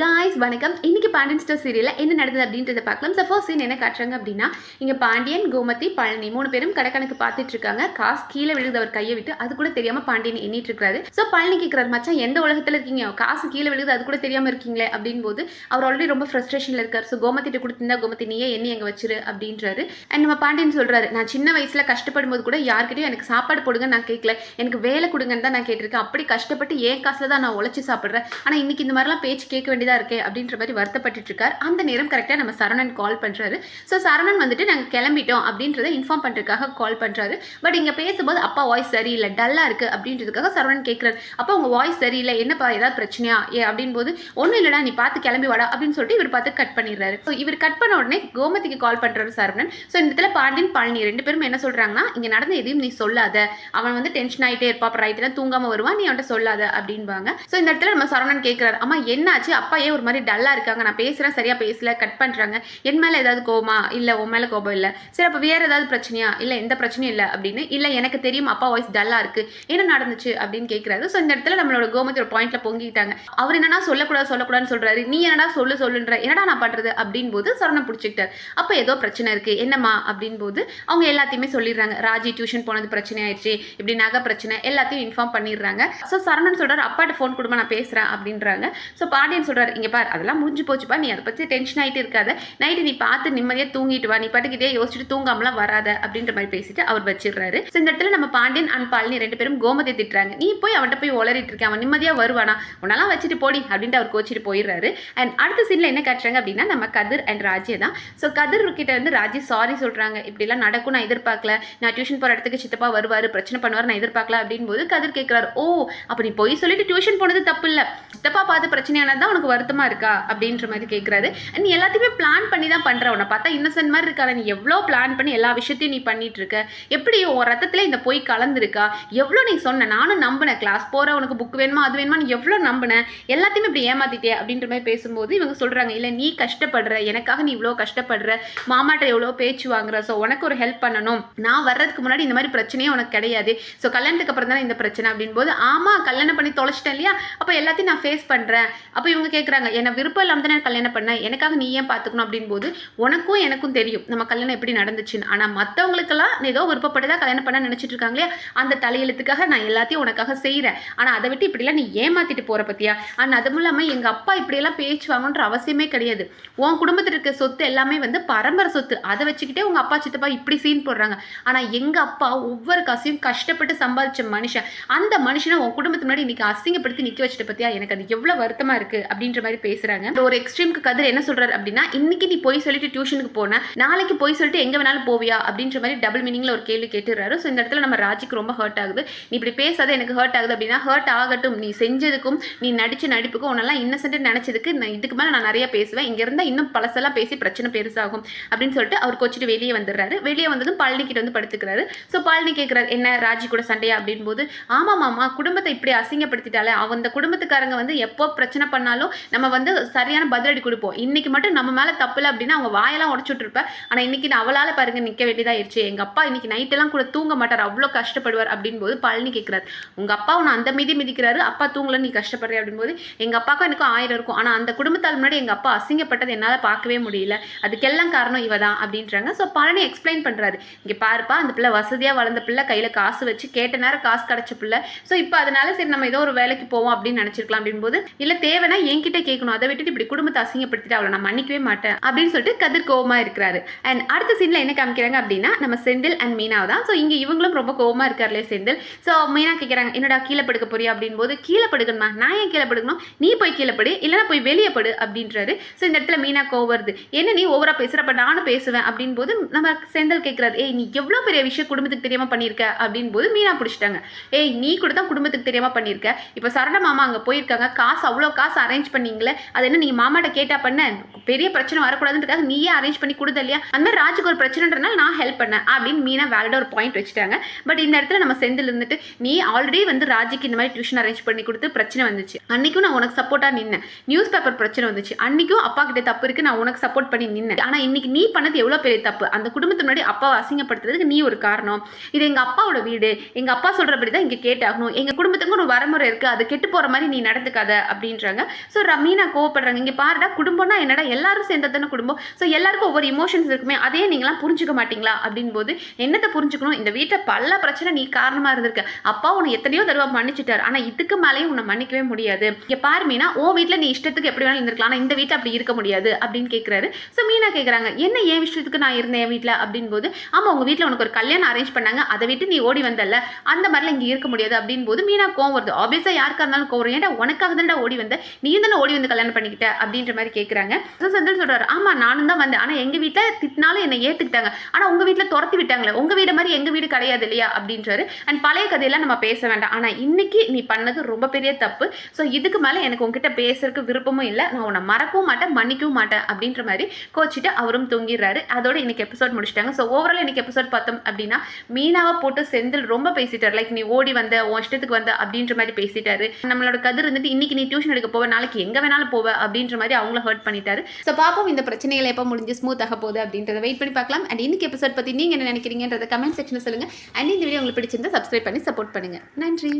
Guys வணக்கம். இன்னைக்கு Pandian store சீரியலில் என்ன நடந்தது அப்படின்றத பார்க்கலாம். ஸோ ஃபர்ஸ்ட் சீன் என்ன காட்டுறாங்க அப்படின்னா இங்கே பாண்டியன் கோமதி பழனி மூணு பேரும் கடைக்கணக்கு பார்த்துட்டு இருக்காங்க. காசு கீழே விழுது அவர் கையை விட்டு. அது கூட தெரியாம பாண்டியன் எண்ணிட்டு இருக்காரு. ஸோ பழனி கேட்குறாரு மச்சான் எந்த உலகத்தில் இருக்கீங்க? காசு கீழே விழுது அது கூட தெரியாம இருக்கீங்களே? அப்படின் போது அவர் ஆல்ரெடி ரொம்ப ஃப்ரஸ்ட்ரேஷனில் இருக்கார். ஸோ கோமதிட்ட கொடுத்திருந்தா கோமதி நீயே எண்ணி அங்கே வச்சிரு அப்படின்றாரு. அண்ட் நம்ம பாண்டியன் சொல்றாரு நான் சின்ன வயசுல கஷ்டப்படும் போது கூட யார்கிட்டயும் எனக்கு சாப்பாடு போடுங்க நான் கேட்கல எனக்கு வேலை கொடுங்கன்னு தான் நான் கேட்டிருக்கேன். அப்படி கஷ்டப்பட்டு ஏன் காசுல தான் நான் உழைச்சி சாப்பிட்றேன். ஆனால் இன்னைக்கு இந்த மாதிரிலாம் பேச்சு கேட்க வேண்டியது இருக்கே அப்படின்ற மாதிரி வருத்தப்பட்டுட்டு இருக்கார் அந்த நேரம் கரெக்டாக நம்ம சரவணன் கால் பண்ணுறாரு ஸோ சரவணன் வந்துட்டு நாங்கள் கிளம்பிட்டோம் அப்படின்றத இன்ஃபார்ம் பண்ணுறதுக்காக கால் பண்ணுறாரு பட் இங்கே பேசும்போது அப்பா வாய்ஸ் சரியில்லை. டல்லாக இருக்குது அப்படின்றதுக்காக சரவணன் கேட்குறாரு அப்போ உங்கள் வாய்ஸ் சரியில்லை. என்னப்பா ஏதாவது பிரச்சனையா? ஏ அப்படின் போது ஒன்றும் இல்லைடா நீ பார்த்து கிளம்பி வாடா அப்படின்னு சொல்லிட்டு இவர் பார்த்து கட் பண்ணிடுறாரு. ஸோ இவர் கட் பண்ண உடனே கோமதிக்கு கால் பண்ணுறாரு சரவணன். ஸோ இந்த இடத்துல பாண்டியன் பழனி ரெண்டு பேரும் என்ன சொல்கிறாங்கன்னா இங்கே நடந்த எதையும் நீ சொல்லாத. அவன் வந்து டென்ஷன் ஆகிட்டே இருப்பா அப்புறம் ரைட்டு தூங்காமல் வருவான். நீ அவன்கிட்ட சொல்லாத அப்படின்பாங்க. ஸோ இந்த இடத்துல நம்ம சரவணன் கேட்குறாரு அம்மா என்னாச்சு? அப்பா ஏன் ஒரு மாதிரி டல்லாக இருக்காங்க. நான் பேசுகிறேன் சரியாக பேசல கட் பண்ணுறாங்க என் மேலே ஏதாவது கோபமா இல்லை உன் மேலே கோபம் இல்லை. சரி அப்போ வேறு ஏதாவது பிரச்சனையா? இல்லை எந்த பிரச்சனையும் இல்லை அப்படின்னு. இல்லை எனக்கு தெரியும் அப்பா வாய்ஸ் டல்லாக இருக்குது என்ன நடந்துச்சு அப்படின்னு கேட்குறாரு ஸோ இந்த இடத்துல நம்மளோட கோமதி ஒரு பாயிண்ட்ல பொங்கிட்டாங்க. அவர் என்னன்னா சொல்லக்கூடாது சொல்லக்கூடாதுன்னு சொல்கிறாரு நீ என்னடா சொல்லு சொல்லுன்ற என்னடா நான் பண்ணுறது அப்படின் போது சரணம் பிடிச்சிக்கிட்டார். அப்போ ஏதோ பிரச்சனை இருக்கு. என்னம்மா? அப்படின் போது அவங்க எல்லாத்தையுமே சொல்லிடுறாங்க. ராஜி டியூஷன் போனது பிரச்சனை ஆயிடுச்சு. இப்படி நகை பிரச்சனை எல்லாத்தையும் இன்ஃபார்ம் பண்ணிடுறாங்க. ஸோ சரணன் சொல்கிறார் அப்பாட்ட ஃபோன் கொடுமா நான் பேசுகிறேன் அப்படின்றாங்க. ஸோ பாண்டியன் சொல்கிறார் பார் இங்கே பார். அதெல்லாம் முடிஞ்சு போச்சுப்பா. நீ அதை பற்றி டென்ஷன் ஆகிட்டு இருக்காத. நைட்டு நீ பார்த்து நிம்மதியாக தூங்கிட்டு வா. நீ பாட்டுக்கு இதே யோசிச்சுட்டு தூங்காமலாம் வராத அப்படின்ற மாதிரி பேசிட்டு அவர் வச்சிடுறாரு. ஸோ இந்த இடத்துல நம்ம பாண்டியன் அண்ட் பாலினி ரெண்டு பேரும் கோமதி திட்டுறாங்க. நீ போய் அவன்கிட்ட போய் உளறிட்டு இருக்கேன் அவன் நிம்மதியா வருவானா? உன்னெல்லாம் வச்சுட்டு போடி அப்படின்ட்டு அவர் கோச்சிட்டு போயிடுறாரு. அண்ட் அடுத்த சீன்ல என்ன காட்டுறாங்க அப்படின்னா நம்ம கதிர் அண்ட் ராஜே தான். ஸோ கதிர் கிட்ட வந்து ராஜி சாரி சொல்றாங்க. இப்படிலாம் நடக்கும் நான் எதிர்பார்க்கல. நான் டியூஷன் போற இடத்துக்கு சித்தப்பா வருவாரு பிரச்சனை பண்ணுவார் நான் எதிர்பார்க்கல அப்படின்னு போது கதிர் கேட்குறாரு ஓ அப்போ நீ போய் சொல்லிட்டு டியூஷன் போனது தப்பு இல்ல. சித்தப்பா பார்த்து பிரச்சனையானது தான் உனக்கு வருத்தமாக இருக்கா அப்படின்ற மாதிரி கேட்குறாரு நீ எல்லாத்தையுமே பிளான் பண்ணி தான் பண்ணுற உன்னை பார்த்தா இன்னசென்ட் மாதிரி இருக்காத. நீ எவ்வளோ பிளான் பண்ணி எல்லா விஷயத்தையும் நீ பண்ணிட்டு இருக்க. எப்படி உன் ரத்தத்தில் இந்த போய் கலந்துருக்கா? எவ்வளோ நீ சொன்ன. நானும் நம்பினேன் கிளாஸ் போகிற உனக்கு புக் வேணுமா அது வேணுமா நீ எவ்வளோ நம்பினேன் எல்லாத்தையுமே இப்படி ஏமாத்திட்டே அப்படின்ற மாதிரி பேசும்போது இவங்க சொல்கிறாங்க இல்லை நீ கஷ்டப்படுற. எனக்காக நீ இவ்வளோ கஷ்டப்படுற. மாமாட்ட எவ்வளோ பேச்சு வாங்குற. ஸோ உனக்கு ஒரு ஹெல்ப் பண்ணணும். நான் வர்றதுக்கு முன்னாடி இந்த மாதிரி பிரச்சனையே உனக்கு கிடையாது. ஸோ கல்யாணத்துக்கு அப்புறம் தானே இந்த பிரச்சனை? அப்படின் போது ஆமாம் கல்யாணம் பண்ணி தொலைச்சிட்டேன் இல்லையா? அப்போ எல்லாத்தையும் நான் ஃபேஸ் பண்ணுறேன் அப்போ இவங்க கேட்குறாங்க என்ன விருப்பம் இல்லாம தானே கல்யாணம் பண்ணேன் எனக்காக நீ ஏன் பார்த்துக்கணும் அப்படின்னு போது உனக்கும் எனக்கும் தெரியும் நம்ம கல்யாணம் எப்படி நடந்துச்சுன்னு. ஆனால் மற்றவங்களுக்கெல்லாம் ஏதோ விருப்பப்பட்டு தான் கல்யாணம் பண்ண நினச்சிட்டு இருக்காங்களே அந்த தலையெழுத்துக்காக நான் எல்லாத்தையும் உனக்காக செய்கிறேன் ஆனால் அதை விட்டு இப்படிலாம் நீ ஏமாற்றிட்டு போகிற பற்றியா ஆனால் அதுவும் இல்லாமல் எங்கள் அப்பா இப்படியெல்லாம் பேச்சு வாங்கன்ற அவசியமே கிடையாது. உன் குடும்பத்தில் இருக்க சொத்து எல்லாமே வந்து பரம்பரை சொத்து. அதை வச்சுக்கிட்டே உங்கள் அப்பா சித்தப்பா இப்படி சீன் போடுறாங்க. ஆனால் எங்கள் அப்பா ஒவ்வொரு காசையும் கஷ்டப்பட்டு சம்பாதிச்ச மனுஷன் அந்த மனுஷனை உன் குடும்பத்து முன்னாடி இன்னைக்கு அசிங்கப்படுத்தி நிற்க வச்சுட்டு பற்றியா எனக்கு அது எவ்வளோ வருத்தமாக இருக்குது அப்படின்னு அப்படின்ற மாதிரி பேசுறாங்க. ஒரு எக்ஸ்ட்ரீமுக்கு கதிர் என்ன சொல்றாரு அப்படின்னா இன்னைக்கு நீ போய் சொல்லிட்டு டியூஷனுக்கு போன நாளைக்கு போய் சொல்லிட்டு எங்க வேணாலும் போவியா? அப்படின்ற மாதிரி டபுள் மீனிங்ல ஒரு கேள்வி கேட்டுறாரு. ஸோ இந்த இடத்துல நம்ம ராஜிக்கு ரொம்ப ஹர்ட் ஆகுது. நீ இப்படி பேசாத எனக்கு ஹர்ட் ஆகுது அப்படின்னா ஹர்ட் ஆகட்டும். நீ செஞ்சதுக்கும் நீ நடிச்ச நடிப்புக்கும் உன்னெல்லாம் இன்னசென்ட் நினைச்சதுக்கு நான் இதுக்கு மேலே நான் நிறைய பேசுவேன். இங்க இருந்தா இன்னும் பழசெல்லாம் பேசி பிரச்சனை பெருசாகும். அப்படின்னு சொல்லிட்டு அவர் கொச்சிட்டு வெளியே வந்துடுறாரு. வெளியே வந்ததும் பழனி கிட்ட வந்து படுத்துக்கிறாரு. ஸோ பழனி கேட்கிறாரு என்ன ராஜி கூட சண்டையா? அப்படின் போது ஆமா மாமா குடும்பத்தை இப்படி அசிங்கப்படுத்திட்டாலே அவன் அந்த குடும்பத்துக்காரங்க வந்து எப்போ பிரச்சனை பண்ணாலும் நம்ம வந்து சரியான பதிலடி கொடுப்போம். இன்னைக்கு மட்டும் நம்ம மேல தப்பு அப்படின்னா அவங்க வாயெல்லாம் உடச்சுட்டு இருப்பேன் ஆனா இன்னைக்கு நான் அவளால பாருங்க நிக்க வேண்டியதாயிருச்சு எங்க அப்பா இன்னைக்கு நைட்டெல்லாம் கூட தூங்க மாட்டார். அவ்வளோ கஷ்டப்படுவார் அப்படின்னு போது பழனி கேட்குறாரு உங்க அப்பா உன்னை அந்த மீதி மிதிக்கிறாரு. அப்பா தூங்கல நீ கஷ்டப்படுற அப்படின்போது எங்கள் எங்க அப்பாவுக்கும் எனக்கும் ஆயிரம் இருக்கும். ஆனா அந்த குடும்பத்தால் முன்னாடி எங்க அப்பா அசிங்கப்பட்டது என்னால பார்க்கவே முடியல. அதுக்கெல்லாம் காரணம் இவ தான் அப்படின்றாங்க. ஸோ பழனி எக்ஸ்பிளைன் பண்றாரு. இங்க பாருப்பா அந்த பிள்ளை வசதியா வளர்ந்த பிள்ளை கையில காசு வச்சு கேட்ட நேரம் காசு கிடைச்ச பிள்ளை. ஸோ இப்போ அதனால சரி நம்ம ஏதோ ஒரு வேலைக்கு போவோம் அப்படின்னு நினைச்சிருக்கலாம் அப்படின்போது இல்லை இல்ல தேவைன்னா என்கிட்ட கேட்கணும். அதை விட்டுட்டு இப்படி குடும்பத்தை அசிங்கப்படுத்திட்டு அவளை நான் மன்னிக்கவே மாட்டேன் அப்படின்னு சொல்லிட்டு கதிர் கோவமா இருக்கிறாரு. அண்ட் அடுத்த சீன்ல என்ன காமிக்கிறாங்க அப்படின்னா நம்ம செந்தில் அண்ட் மீனா தான். ஸோ இங்க இவங்களும் ரொம்ப கோவமா இருக்காருல்ல செந்தில். ஸோ மீனா கேட்குறாங்க என்னடா கீழே படுக்க போறியா? அப்படின் போது கீழே படுக்கணுமா நான் ஏன் கீழே படுக்கணும்? நீ போய் கீழே படு. இல்லைன்னா போய் வெளியே படு அப்படின்றாரு. ஸோ இந்த இடத்துல மீனா கோவம் வருது. என்ன நீ ஓவரா பேசுறப்ப நானும் பேசுவேன். அப்படின் போது நம்ம செந்தில் கேட்கிறாரு ஏய் நீ எவ்வளோ பெரிய விஷயம் குடும்பத்துக்கு தெரியாம பண்ணியிருக்க? அப்படின் போது மீனா பிடிச்சிட்டாங்க. ஏய் நீ கூட தான் குடும்பத்துக்கு தெரியாம பண்ணியிருக்க. இப்போ சரண மாமா அங்கே போயிருக்காங்க. காசு அவ்வளோ காசு அரேஞ்ச் பண்ணீங்களே? அது என்ன நீங்கள் மாமாட்ட கேட்டா பண்ண? பெரிய பிரச்சனை வரக்கூடாதுன்றதுக்காக நீயே அரேஞ்ச் பண்ணி கொடுத்த இல்லையா? அந்த மாதிரி ராஜுக்கு ஒரு பிரச்சனைன்றனால நான் ஹெல்ப் பண்ணேன் அப்படின்னு மீனா வேலிட ஒரு பாயிண்ட் வச்சுட்டாங்க. பட் இந்த இடத்துல நம்ம செந்தில் இருந்துட்டு நீ ஆல்ரெடி வந்து ராஜுக்கு இந்த மாதிரி டியூஷன் அரேஞ்ச் பண்ணி கொடுத்து பிரச்சனை வந்துச்சு. அன்னைக்கும் நான் உனக்கு சப்போர்ட்டாக நின்னேன். நியூஸ் பேப்பர் பிரச்சனை வந்துச்சு. அன்னைக்கும் அப்பா கிட்ட தப்பு இருக்கு. நான் உனக்கு சப்போர்ட் பண்ணி நின்னேன். ஆனால் இன்னைக்கு நீ பண்ணது எவ்வளோ பெரிய தப்பு? அந்த குடும்பத்து முன்னாடி அப்பாவை அசிங்கப்படுத்துறதுக்கு நீ ஒரு காரணம். இது எங்கள் அப்பாவோட வீடு. எங்கள் அப்பா சொல்கிறபடி தான் இங்கே கேட்டாகணும். எங்கள் குடும்பத்துக்கு ஒரு வரமுறை இருக்குது அது கெட்டு போகிற மாதிரி நீ நடந்துக்காத அப்படின்றாங்க. ஸோ சொல்றா மீனா கோவப்படுறாங்க. இங்கே பாருடா குடும்பம்னா என்னடா எல்லாரும் சேர்ந்தது குடும்பம். ஸோ எல்லாருக்கும் ஒவ்வொரு இமோஷன்ஸ் இருக்குமே அதையே நீங்களாம் புரிஞ்சுக்க மாட்டீங்களா? அப்படின் போது என்னத்தை புரிஞ்சுக்கணும்? இந்த வீட்டில் பல பிரச்சனை நீ காரணமாக இருந்திருக்க. அப்பா உன்னை எத்தனையோ தடவை மன்னிச்சிட்டார். ஆனால் இதுக்கு மேலேயும் உன்னை மன்னிக்கவே முடியாது. இங்கே பாரு மீனா ஓ வீட்டில் நீ இஷ்டத்துக்கு எப்படி வேணாலும் இருந்திருக்கலாம். ஆனால் இந்த வீட்டில் அப்படி இருக்க முடியாது அப்படின்னு கேட்குறாரு ஸோ மீனா கேட்குறாங்க என்ன ஏன் விஷயத்துக்கு நான் இருந்தேன் என் வீட்டில் அப்படின் போது ஆமாம் உங்கள் வீட்டில் உனக்கு ஒரு கல்யாணம் அரேஞ்ச் பண்ணாங்க. அதை விட்டு நீ ஓடி வந்தல அந்த மாதிரிலாம் இங்கே இருக்க முடியாது. அப்படின் போது மீனா கோவம் வருது. ஆப்வியஸாக யாருக்காக இருந்தாலும் கோவம் ஏன்டா உனக்காக தான்டா ஓடி வந்த? நீ தானே ஓடி வந்து கல்யாணம் பண்ணிக்கிட்ட அப்படின்ற மாதிரி கேட்குறாங்க ஸோ செந்தில் சொல்கிறாரு ஆமாம் நானும் தான் வந்தேன். ஆனால் எங்கள் வீட்டில் திட்டினாலும் என்னை ஏற்றுக்கிட்டாங்க ஆனால் உங்கள் வீட்டில் துரத்தி விட்டாங்களே உங்கள் வீடு மாதிரி எங்கள் வீடு கிடையாது இல்லையா? அப்படின்றாரு. அண்ட் பழைய கதையெல்லாம் நம்ம பேச வேண்டாம். ஆனால் இன்னைக்கு நீ பண்ணது ரொம்ப பெரிய தப்பு. ஸோ இதுக்கு மேலே எனக்கு உங்ககிட்ட பேசுறதுக்கு விருப்பமும் இல்லை. நான் உன்னை மறக்கவும் மாட்டேன் மன்னிக்கவும் மாட்டேன் அப்படின்ற மாதிரி கோச்சிட்டு அவரும் தூங்கிடுறாரு. அதோட இன்னைக்கு எபிசோட் முடிச்சிட்டாங்க. ஸோ ஓவரால் இன்னைக்கு எபிசோட் பார்த்தோம் அப்படின்னா மீனாவை போட்டு செந்தில் ரொம்ப பேசிட்டார். லைக் நீ ஓடி வந்த உன் இஷ்டத்துக்கு வந்த அப்படின்ற மாதிரி பேசிட்டாரு. நம்மளோட கதிர் இருந்துட்டு இன்னைக்கு நீ டியூஷன் எடுக்க போவ நாளைக்கு எங்க வேணாலும் போவ அப்படின்ற மாதிரி அவங்கள ஹர்ட் பண்ணிட்டாரு. ஸோ பாப்போம் இந்த பிரச்சனைகள் எப்போ முடிஞ்சு ஸ்மூத் ஆக போகுது அப்படின்றத வெயிட் பண்ணி பார்க்கலாம். அண்ட் இன்னைக்கு எபிசோட் பத்தி நீங்க என்ன நினைக்கிறீங்கன்றத கமெண்ட் செக்ஷன் சொல்லுங்க. அண்ட் இந்த வீடியோ உங்களுக்கு பிடிச்சிருந்தா சப்ஸ்கிரைப் பண்ணி சப்போர்ட் பண்ணுங்க. நன்றி.